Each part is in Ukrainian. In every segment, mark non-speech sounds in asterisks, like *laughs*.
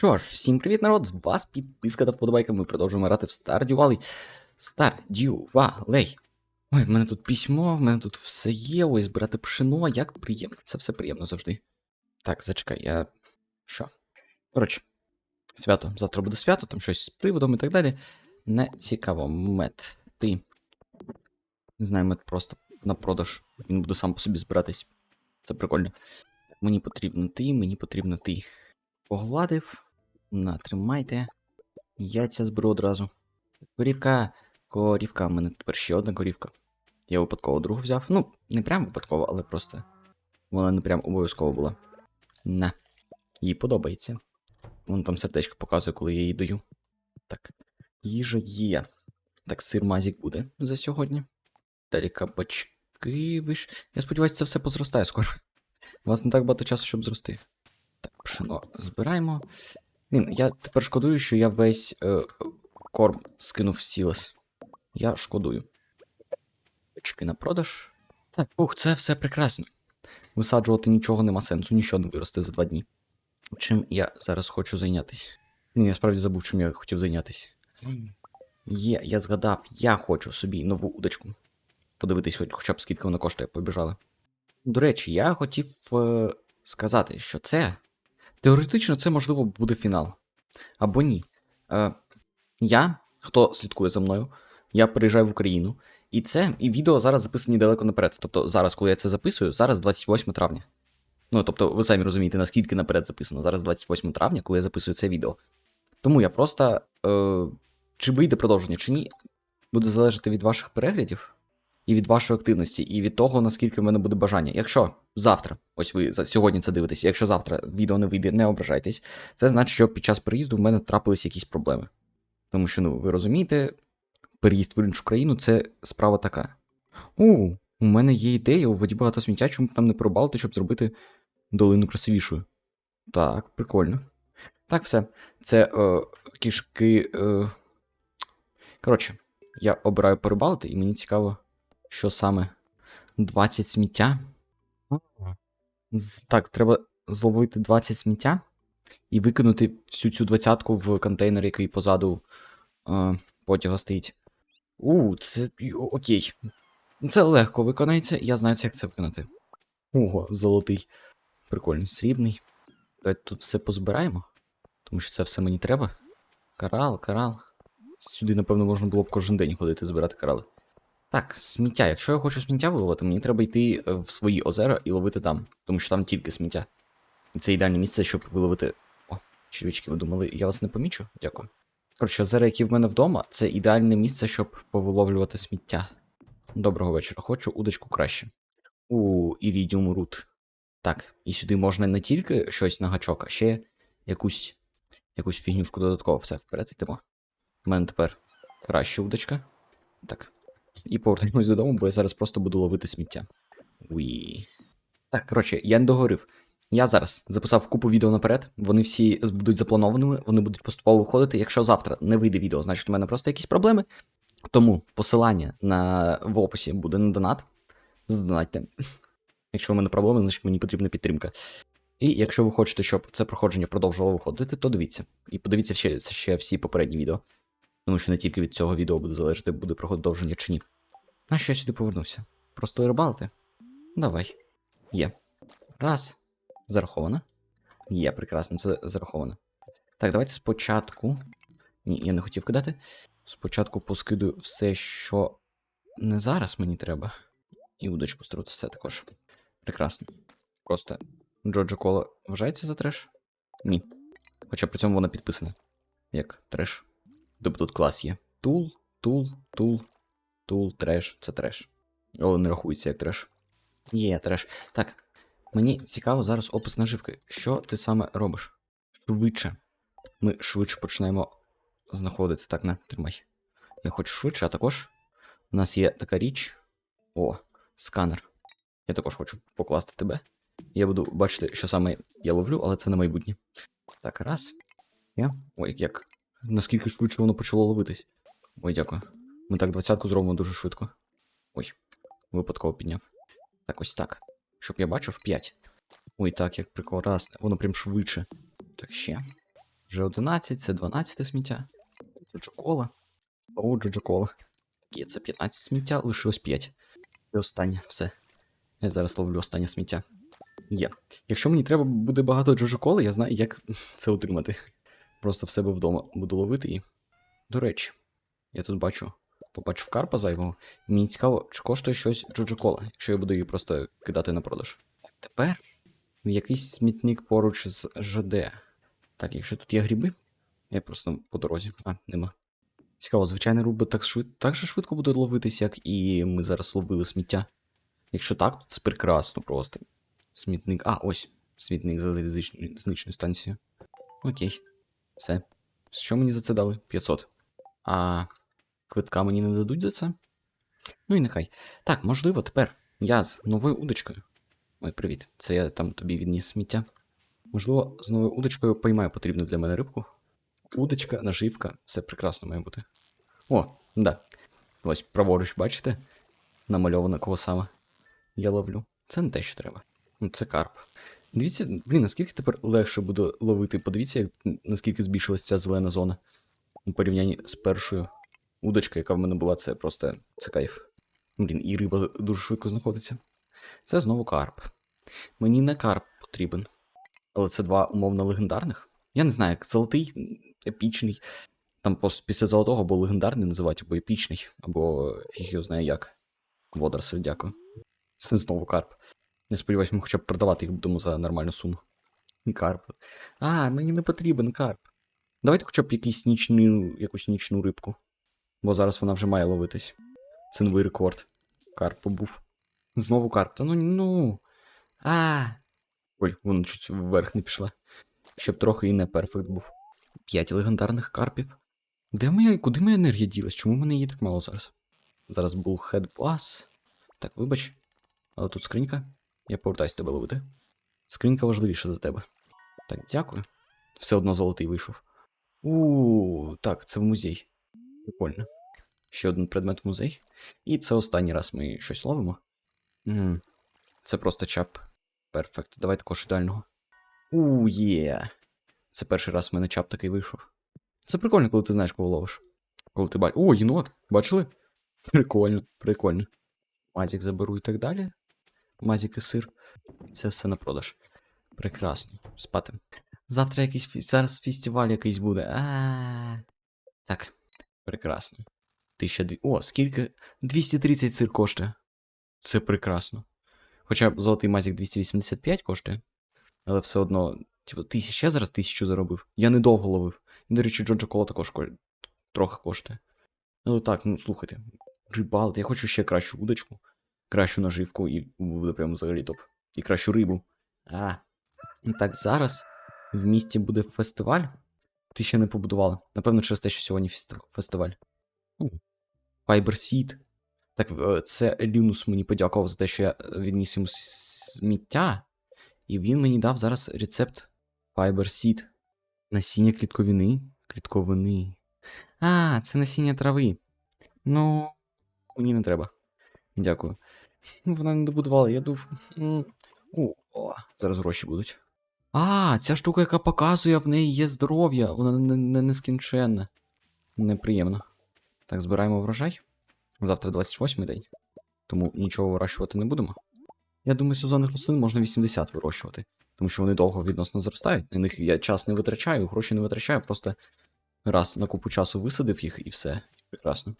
Що ж, всім привіт, народ! З вас підписка та вподобайка. Ми продовжуємо грати в Stardew Valley. Stardew Valley. Ой, в мене тут письмо, в мене тут все є. Ой, збирати пшено, як приємно. Це все приємно завжди. Так, зачекай, я. Що? Коротше, свято. Завтра буде свято, там щось з приводом і так далі. Не цікаво. Мед. Ти. Не знаю, мед просто на продаж. Він буде сам по собі збиратись. Це прикольно. Мені потрібно ти, мені потрібно ти. Погладив. На, тримайте. Яйця зберу одразу. Корівка. Корівка. У мене тепер ще одна корівка. Я випадково другу взяв. Ну, не прям випадково, але просто. Вона не прям обов'язково була. На. Їй подобається. Вон там сердечко показує, коли я її даю. Так. Їжа є. Так, сир мазік буде за сьогодні. Далі кабачки. Ви ж. Я сподіваюся, це все позростає скоро. У вас не так багато часу, щоб зрости. Так, пшено збираємо. Блін, я тепер шкодую, що я весь е, корм скинув сілес. Я шкодую. Очки на продаж. Так, ух, це все прекрасно. Висаджувати нічого нема сенсу, нічого не виросте за два дні. Чим я зараз хочу зайнятися? Ні, я справді забув, чим я хотів зайнятися. Є, я згадав, я хочу собі нову удочку. Подивитись, хоч, хоча б скільки вона коштує, побіжали. До речі, я хотів е, сказати, що це. Теоретично, це можливо буде фінал. Або ні. Е, я, хто слідкує за мною, я переїжджаю в Україну. І це, і відео зараз записані далеко наперед. Тобто, зараз, коли я це записую, зараз 28 травня. Ну, тобто, ви самі розумієте, наскільки наперед записано. Зараз 28 травня, коли я записую це відео. Тому я просто. Е, чи вийде продовження, чи ні, буде залежати від ваших переглядів і від вашої активності, і від того, наскільки в мене буде бажання. Якщо завтра, ось ви сьогодні це дивитесь, якщо завтра відео не вийде, не ображайтесь, це значить, що під час переїзду в мене трапились якісь проблеми. Тому що, ну, ви розумієте, переїзд в іншу країну це справа така. У, у мене є ідея, у воді багато сміття, чому б там не пробалити, щоб зробити долину красивішою. Так, прикольно. Так, все. Це е, кішки. Е... Коротше, я обираю порибалити, і мені цікаво, що саме 20 сміття. Так, треба зловити 20 сміття і викинути всю цю двадцятку в контейнер, який позаду е, потяга стоїть. У, це. Окей. Це легко виконається, я знаю, як це виконати. Ого, золотий. Прикольний, срібний. Давайте тут все позбираємо, тому що це все мені треба. Карал, карал. Сюди, напевно, можна було б кожен день ходити збирати карали. Так, сміття. Якщо я хочу сміття виловити, мені треба йти е, в свої озера і ловити там, тому що там тільки сміття. І це ідеальне місце, щоб виловити. О, червячки, ви думали, я вас не помічу? Дякую. Коротше, озера, які в мене вдома, це ідеальне місце, щоб повиловлювати сміття. Доброго вечора. Хочу удочку краще. У Ірідіум Рут. Так, і сюди можна не тільки щось на гачок, а ще якусь якусь фігнюшку додатково. Все, вперед йдемо. У мене тепер краща удочка. Так. І повертаємось додому, бо я зараз просто буду ловити сміття. Уї. Так, коротше, я не договорив. Я зараз записав купу відео наперед. Вони всі будуть запланованими, вони будуть поступово виходити. Якщо завтра не вийде відео, значить у мене просто якісь проблеми. Тому посилання на в описі буде на донат. Здонатьте. Якщо у мене проблеми, значить мені потрібна підтримка. І якщо ви хочете, щоб це проходження продовжувало виходити, то дивіться. І подивіться ще, ще всі попередні відео. Тому що не тільки від цього відео буде залежати, буде продовження чи ні. На що я сюди повернувся? Просто рибалити? Давай. Є. Раз. Зараховано. Є, прекрасно, це зараховано. Так, давайте спочатку. Ні, я не хотів кидати. Спочатку поскидую все, що не зараз мені треба. І удочку струти все також. Прекрасно. Просто Джоджо Кола вважається за треш? Ні. Хоча при цьому вона підписана. Як треш. Тобто тут клас є. Тул, тул, тул, тул, треш. Це треш. О, не рахується як треш. Є треш. Так. Мені цікаво зараз опис наживки. Що ти саме робиш? Швидше. Ми швидше почнемо знаходити. Так, на, тримай. Я хочу швидше, а також у нас є така річ. О, сканер. Я також хочу покласти тебе. Я буду бачити, що саме я ловлю, але це на майбутнє. Так, раз. Я. Ой, як. Наскільки швидше воно почало ловитись. Ой, дякую. Ми так двадцятку зробимо дуже швидко. Ой, випадково підняв. Так, ось так. Щоб я бачив 5. Ой, так, як. Раз. Воно прям швидше. Так, ще. вже 11, це 12 сміття. Джоджо-кола. О, Джоджо-кола. Є, це 15 сміття, лишилось 5. І останнє, все. Я зараз ловлю останнє сміття. Є. Якщо мені треба буде багато джоджо-коли, я знаю, як це отримати. Просто в себе вдома буду ловити і. До речі, я тут бачу, побачив карпа зайвого. Мені цікаво, чи коштує щось джоджо-кола, якщо я буду її просто кидати на продаж. Тепер якийсь смітник поруч з ЖД. Так, якщо тут є гриби, я просто по дорозі. А, нема. Цікаво, звичайний руби так, швид... так же швидко буде ловитись, як і ми зараз ловили сміття. Якщо так, то це прекрасно просто. Смітник. А, ось. Смітник за залізничною зничною станцією. Окей. Все. Що мені за це дали? 500. А квитка мені не дадуть за це? Ну і нехай. Так, можливо, тепер я з новою удочкою. Ой, привіт. Це я там тобі відніс сміття. Можливо, з новою удочкою поймаю потрібну для мене рибку. Удочка, наживка, все прекрасно має бути. О, да. Ось праворуч, бачите? Намальовано кого саме. Я ловлю. Це не те, що треба. Це карп. Дивіться, блін, наскільки тепер легше буде ловити. Подивіться, як, наскільки збільшилась ця зелена зона. У порівнянні з першою удочкою, яка в мене була, це просто це кайф. Блін, і риба дуже швидко знаходиться. Це знову карп. Мені не карп потрібен. Але це два умовно легендарних. Я не знаю, як золотий, епічний. Там пос- після золотого або легендарний називають, або епічний, або фіг його знає як. Водоросль, дякую. Це знову карп. Я сподіваюся, ми хоча б продавати їх будемо за нормальну суму. Карп. А, мені не потрібен карп. Давайте хоча б якийсь нічну, якусь нічну рибку. Бо зараз вона вже має ловитись. Це новий рекорд. Карп побув. Знову карп. Та ну ну. А. Ой, вона чуть вверх не пішла. Щоб трохи і не перфект був. П'ять легендарних карпів. Де моя. Куди моя енергія ділась? Чому в мене її так мало зараз? Зараз був хедбас. Так, вибач. Але тут скринька. Я повертаюсь тебе ловити. Скринька важливіша за тебе. Так, дякую. Все одно золотий вийшов. У, так, це в музей. Прикольно. Ще один предмет в музей. І це останній раз ми щось ловимо. М, Це просто чап. Перфект. Давай також ідеального. У, є. Це перший раз в мене чап такий вийшов. Це прикольно, коли ти знаєш, кого ловиш. Коли ти бачиш. О, єнот! Бачили? Прикольно, прикольно. Мазік заберу і так далі. Мазік і сир. Це все на продаж. Прекрасно. Спати. Завтра якийсь зараз фестиваль якийсь буде. А. Так. Прекрасно. 1002. О, скільки? 230 сир коштує. Це прекрасно. Хоча золотий мазік 285 коштує. Але все одно, типу, тисяч. Я зараз тисячу заробив. Я недовго ловив. До речі, Джоджо Кола також ко- трохи коштує. Але так, ну слухайте. Рибалт, я хочу ще кращу удочку, кращу наживку і буде прямо взагалі топ. І кращу рибу. А. Так, зараз в місті буде фестиваль. Ти ще не побудувала. Напевно, через те, що сьогодні фестиваль. Fiber Seed. Так, е, це Лінус мені подякував за те, що я відніс йому сміття. І він мені дав зараз рецепт Fiber Seed. Насіння клітковини. Клітковини. А, це насіння трави. Ну, мені не треба. Дякую. Вона не добудувала, я дув. О, зараз гроші будуть. А, ця штука, яка показує, в неї є здоров'я, вона не, не, нескінченна. Неприємно. Так, збираємо врожай. Завтра 28 день. Тому нічого вирощувати не будемо. Я думаю, сезонних рослин можна 80 вирощувати, тому що вони довго відносно зростають. На них я час не витрачаю, гроші не витрачаю, просто раз на купу часу висадив їх і все. Прекрасно.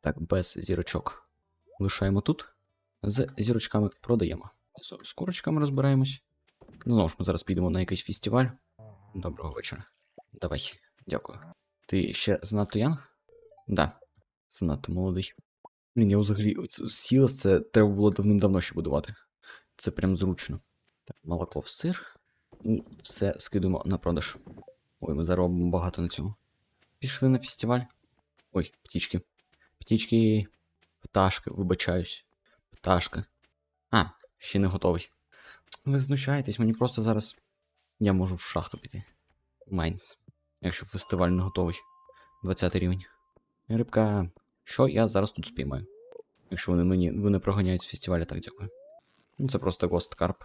Так, без зірочок. Лишаємо тут. З зірочками продаємо. З, курочками розбираємось. Знову ж ми зараз підемо на якийсь фестиваль. Доброго вечора. Давай, дякую. Ти ще занадто янг? Да, занадто молодий. Блін, я взагалі оц- це треба було давним-давно ще будувати. Це прям зручно. Так, молоко в сир. І все скидуємо на продаж. Ой, ми заробимо багато на цьому. Пішли на фестиваль. Ой, птічки. Птічки. Пташки, вибачаюсь. Пташка. А, ще не готовий. Ви знущаєтесь, мені просто зараз. Я можу в шахту піти. Майнс. Якщо фестиваль не готовий. 20 рівень. Рибка. Що я зараз тут спіймаю? Якщо вони мені вони проганяють з фестиваля, так дякую. Ну, це просто Ghost Carp.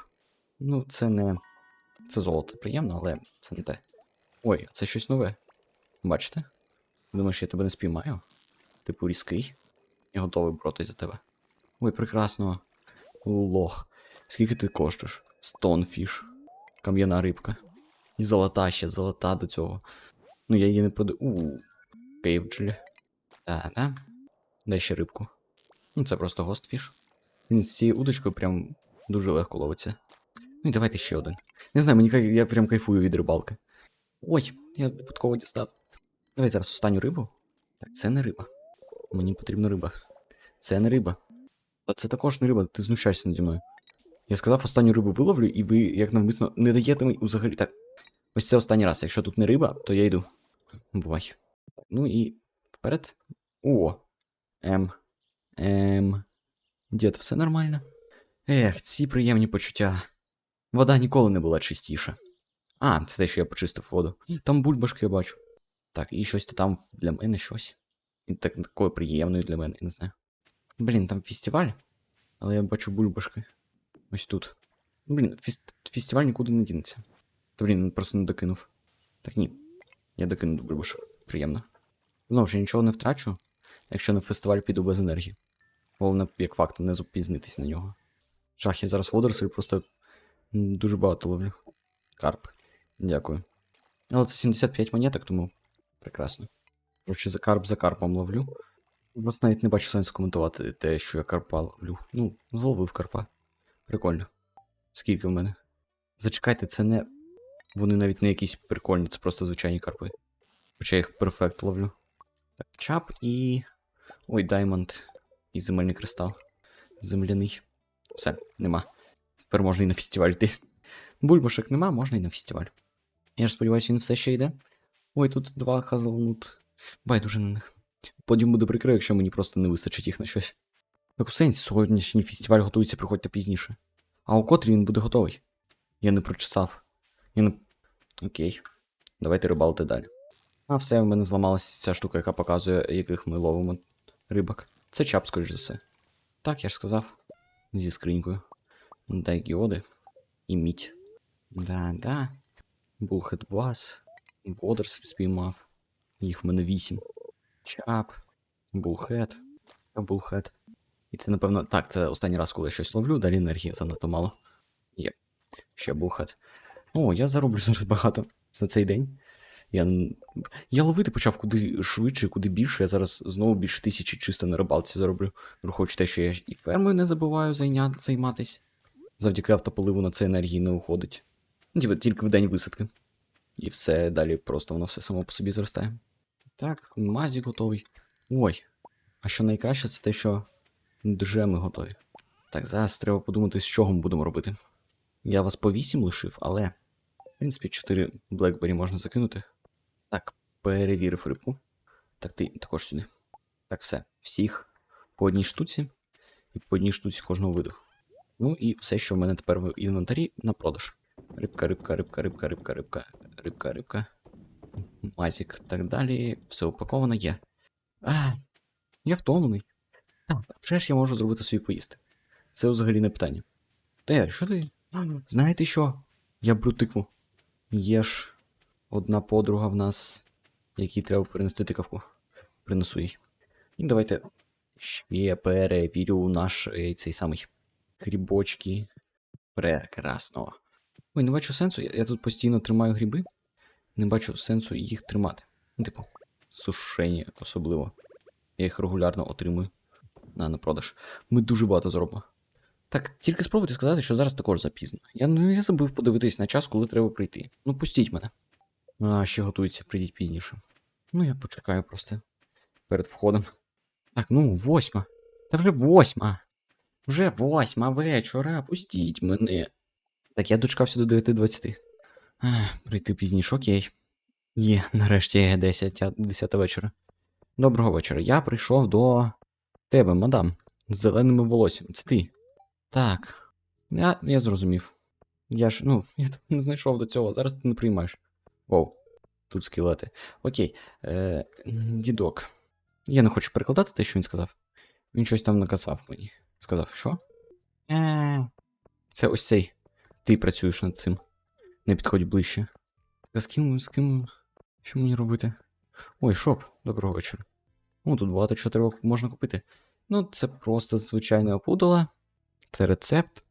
Ну, це не. Це золото приємно, але це не те. Ой, це щось нове. Бачите? Думаєш, я тебе не спіймаю? Типу різкий. Я готовий боротись за тебе. Ой, прекрасно. Лох. Скільки ти коштуєш? Стоунфіш. Кам'яна рибка. І золота ще, золота до цього. Ну, я її не продаю. У. Пейвджель. Та, да. Дай ще рибку. Ну, це просто гостфіш. Він з цією удочкою прям дуже легко ловиться. Ну і давайте ще один. Не знаю, мені я прям кайфую від рибалки. Ой, я випадково дістав. Давай зараз останню рибу. Так, це не риба. Мені потрібна риба. Це не риба. А це також не риба, ти знущаєшся наді мною. Я сказав, останню рибу виловлю, і ви, як навмисно, не даєте мені взагалі. Так. Ось це останній раз. Якщо тут не риба, то я йду. Бувай. Ну і вперед. О. М. М. Дід, все нормально? Ех, ці приємні почуття. Вода ніколи не була чистіша. А, це те, що я почистив воду. Там бульбашки я бачу. Так, і щось там для мене щось. І так такою приємною для мене, я не знаю. Блін, там фестиваль. Але я бачу бульбашки. Ось тут. Блін, фест... фестиваль нікуди не дінеться. Та блін, просто не докинув. Так ні. Я докину до бульбашок. Приємно. Знову ж я нічого не втрачу, якщо на фестиваль піду без енергії. Головне, як факт, не зупізнитись на нього. Жах, я зараз водоросль просто дуже багато ловлю. Карп. Дякую. Але це 75 монеток, тому прекрасно. Коротше, за карп за карпом ловлю. Просто навіть не бачу сенсу коментувати те, що я карпа ловлю. Ну, зловив карпа. Прикольно. Скільки в мене? Зачекайте, це не. Вони навіть не якісь прикольні, це просто звичайні карпи. Хоча я їх перфект ловлю. Так, чап і. Ой, даймонд. І земельний кристал. Земляний. Все, нема. Тепер можна і на фестиваль йти. Бульбашок нема, можна і на фестиваль. Я ж сподіваюся, він все ще йде. Ой, тут два хазлнут. Байдуже на них. Подіум буде прикрив, якщо мені просто не вистачить їх на щось. Так у сенсі, сьогоднішній фестиваль готується, приходьте пізніше. А у котрі він буде готовий? Я не прочитав. Я не. Окей. Давайте рибалити далі. А все, в мене зламалася ця штука, яка показує, яких ми ловимо рибок. Це чап, скоріш за все. Так, я ж сказав. Зі скринькою. Дай гіоди. І мідь. Да-да. Булхет бас. Водорсль спіймав. Їх в мене вісім. Чап. Булхет. Булхет. І це, напевно. Так, це останній раз, коли я щось ловлю, далі енергії занадто мало. Є. Ще булхет. О, я зароблю зараз багато за цей день. Я, я ловити почав куди швидше, куди більше. Я зараз знову більше тисячі чисто на рибалці зароблю. Враховуючи те, що я і фермою не забуваю зайня... займатись. Завдяки автополиву на це енергії не уходить. Ну, тільки в день висадки. І все далі просто воно все само по собі зростає. Так, мазік готовий. Ой. А що найкраще, це те, що джеми готові. Так, зараз треба подумати, з чого ми будемо робити. Я вас по 8 лишив, але. В принципі, 4 Блекбері можна закинути. Так, перевірив рибку. Так, ти також сюди. Так, все. Всіх по одній штуці. І по одній штуці кожного виду. Ну і все, що в мене тепер в інвентарі, на продаж. Рибка, рибка, рибка, рибка, рибка, рибка, рибка, рибка. Мазік, так далі. Все упаковано є. А, я втомлений. Так, вже ж я можу зробити собі поїсти. Це взагалі не питання. Те, що ти? Знаєте що? Я беру тикву. Є ж одна подруга в нас, якій треба принести тикавку. Принесу їй. І давайте ще перевірю наш е, цей самий грібочки. Прекрасно. Ой, не бачу сенсу. Я, я тут постійно тримаю гриби. Не бачу сенсу їх тримати. Ну, типу, сушені особливо. Я їх регулярно отримую на, на продаж. Ми дуже багато зробимо. Так, тільки спробуйте сказати, що зараз також запізно. Я ну я забув подивитись на час, коли треба прийти. Ну, пустіть мене. А, ще готується, прийдіть пізніше. Ну, я почекаю просто перед входом. Так, ну, восьма. Та вже восьма. Вже восьма вечора, пустіть мене. Так, я дочекався до 9.20. Прийти пізніше, окей. Є, нарешті 10, 10 вечора. Доброго вечора. Я прийшов до тебе, мадам, з зеленими волоссям. Це ти. Так. Я, я зрозумів. Я ж, ну, *laughs* я не знайшов до цього, зараз ти не приймаєш. Воу, тут скелети. Окей. Е, дідок. Я не хочу перекладати те, що він сказав. Він щось там наказав мені. Сказав, що? Е, Це ось цей. Ти працюєш над цим. Не підходь ближче. Та з ким, з ким Що мені робити? Ой, шоп, доброго вечора. О, тут багато чого можна купити. Ну, це просто звичайне опудало. Це рецепт.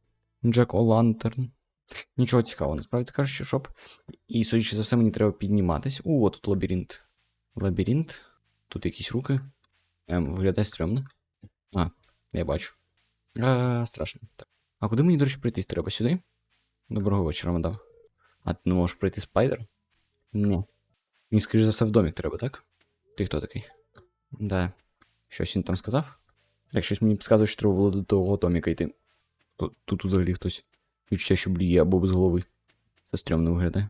Джек О'Лантерн. Нічого цікавого, насправді кажучи, шоп. І, судячи за все, мені треба підніматись. О, тут лабіринт. Лабіринт. Тут якісь руки. Ем, виглядає стрьомно. А, я бачу. А, страшно. Так. А куди мені, до речі, прийти? Треба сюди? Доброго вечора, мадам. А ти не можеш пройти спайдер? Ні. Мені, скоріш за все, в домик треба, так? Ти хто такий? Да. Щось він там сказав? Так щось мені підказує, що треба було до того доміка йти. Тут, тут взагалі хтось. Відчуття, що бліє або без голови. Це стрьомно виглядає.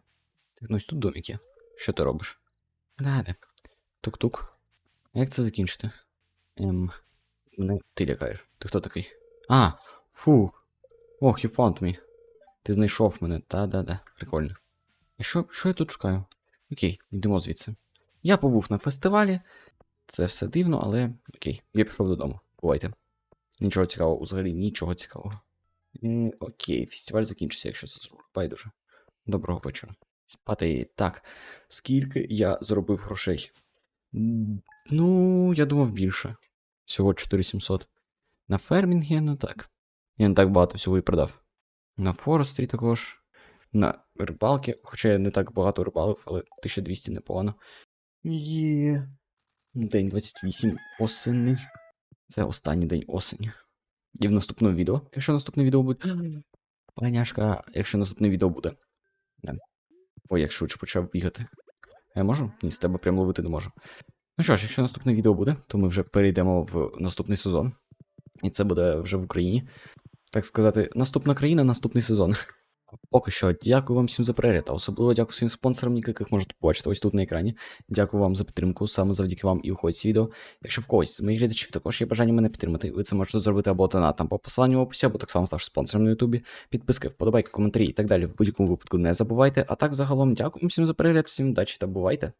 Так, ну ось тут домик є. Що ти робиш? Да, да. Тук-тук. А як це закінчити? Ем. Мене ти лякаєш. Ти хто такий? А, фух. Ох, you found me. Ти знайшов мене, та-да-да. Прикольно. А що, що я тут шукаю? Окей, йдемо звідси. Я побув на фестивалі. Це все дивно, але окей, я пішов додому. Бувайте. Нічого цікавого, взагалі нічого цікавого. Е, окей, фестиваль закінчиться, якщо це зроблю. Байдуже. Доброго вечора. Спати. Так. Скільки я заробив грошей? Ну, я думав більше. Всього 4700. На фермінгі, ну так. Я не так багато всього і продав. На форестрі також. На рибалки, хоча я не так багато рибалив, але 1200 непогано. Є. День 28 осені. Це останній день осені. І в наступному відео. Якщо наступне відео буде. *gasps* Паняшка, якщо наступне відео буде. Да. Ой, як швидше почав бігати. Я можу? Ні, з тебе прям ловити не можу. Ну що ж, якщо наступне відео буде, то ми вже перейдемо в наступний сезон. І це буде вже в Україні. Так сказати, наступна країна, наступний сезон. *laughs* Поки що, дякую вам всім за перегляд, а особливо дякую своїм спонсорам, яких можете побачити ось тут на екрані. Дякую вам за підтримку, саме завдяки вам і виходить ці відео. Якщо в когось з моїх глядачів також є бажання мене підтримати, ви це можете зробити або донатом по посиланню в описі, або так само ставши спонсором на Ютубі. Підписки, вподобайки, коментарі і так далі. В будь-якому випадку не забувайте. А так, загалом, дякую всім за перегляд, всім удачі та бувайте!